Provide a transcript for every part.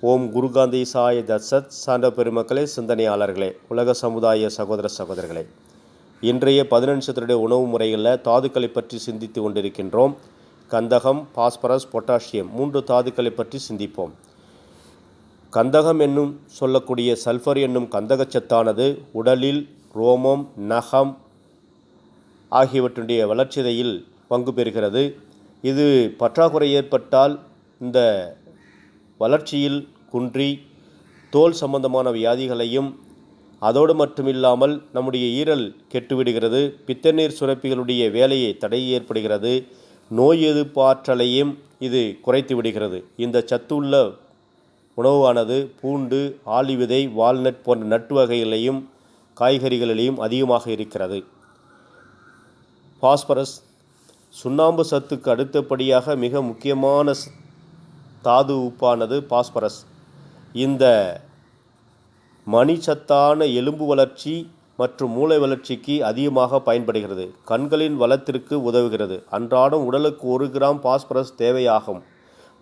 ஓம் குருகாந்தி சாய தத்சத் சான்ற பெருமக்களே சிந்தனையாளர்களே உலக சமுதாய சகோதர சகோதரர்களே இன்றைய பதினஞ்சத்தினுடைய உணவு முறைகளில் தாதுக்களை பற்றி சிந்தித்து கொண்டிருக்கின்றோம். கந்தகம் பாஸ்பரஸ் பொட்டாசியம் மூன்று தாதுக்களை பற்றி சிந்திப்போம். கந்தகம் என்னும் சொல்லக்கூடிய சல்ஃபர் என்னும் கந்தகச்சத்தானது உடலில் ரோமம் நகம் ஆகியவற்றுடைய வளர்ச்சிதையில் பங்கு பெறுகிறது. இது பற்றாக்குறை ஏற்பட்டால் இந்த வளர்ச்சியில் குன்றி தோல் சம்பந்தமான வியாதிகளையும் அதோடு மட்டுமில்லாமல் நம்முடைய ஈரல் கெட்டுவிடுகிறது பித்தநீர் சுரப்பிகளுடைய வேலையை தடை ஏற்படுகிறது நோய் எதிர்ப்பாற்றலையும் இது குறைத்து விடுகிறது இந்த சத்துள்ள உணவானது பூண்டு ஆளி விதை வால்நட் போன்ற நட்டு வகைகளையும் காய்கறிகளிலையும் அதிகமாக இருக்கிறது. பாஸ்பரஸ் சுண்ணாம்பு சத்துக்கு அடுத்தபடியாக மிக முக்கியமான தாது உப்பானது பாஸ்பரஸ். இந்த மணிச்சத்தான எலும்பு வளர்ச்சி மற்றும் மூளை வளர்ச்சிக்கு அதிகமாக பயன்படுகிறது. கண்களின் வளத்திற்கு உதவுகிறது. அன்றாடம் உடலுக்கு ஒரு கிராம் பாஸ்பரஸ் தேவையாகும்.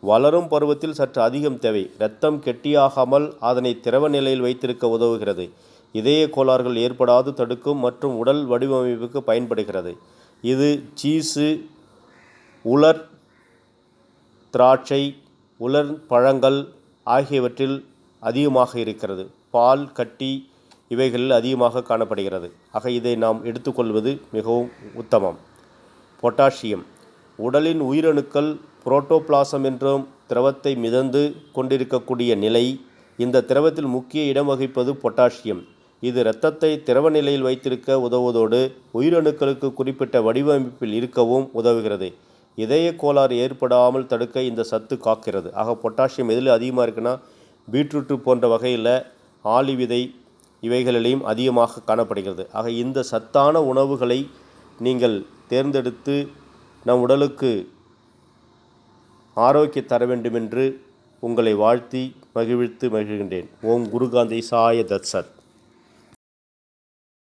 வளரும் பருவத்தில் சற்று அதிகம் தேவை. இரத்தம் கெட்டியாகாமல் அதனை திரவ நிலையில் வைத்திருக்க உதவுகிறது. இதய கோளாறுகள் ஏற்படாது தடுக்கும் மற்றும் உடல் வடிவமைப்புக்கு பயன்படுகிறது. இது சீஸு உலர் திராட்சை உலர் பழங்கள் ஆகியவற்றில் அதிகமாக இருக்கிறது. பால் கட்டி இவைகளில் அதிகமாக காணப்படுகிறது. ஆக இதை நாம் எடுத்துக்கொள்வது மிகவும் உத்தமம். பொட்டாசியம். உடலின் உயிரணுக்கள் புரோட்டோபிளாசம் என்றும் திரவத்தை மிதந்து கொண்டிருக்கக்கூடிய நிலை இந்த திரவத்தில் முக்கிய இடம் வகிப்பது பொட்டாசியம். இது இரத்தத்தை திரவ நிலையில் வைத்திருக்க உதவுவதோடு உயிரணுக்களுக்கு குறிப்பிட்ட வடிவமைப்பில் இருக்கவும் உதவுகிறது. இதய கோளாறு ஏற்படாமல் தடுக்க இந்த சத்து காக்கிறது. ஆக பொட்டாசியம் எதில் அதிகமாக இருக்குன்னா பீட்ரூட்டு போன்ற வகையில் ஆளி விதை இவைகளிலையும் அதிகமாக காணப்படுகிறது. ஆக இந்த சத்தான உணவுகளை நீங்கள் தேர்ந்தெடுத்து நம் உடலுக்கு ஆரோக்கிய தர வேண்டுமென்று உங்களை வாழ்த்தி மகிழ்வித்து மகிழ்கின்றேன். ஓம் குருகாந்தி சாய தத்சத்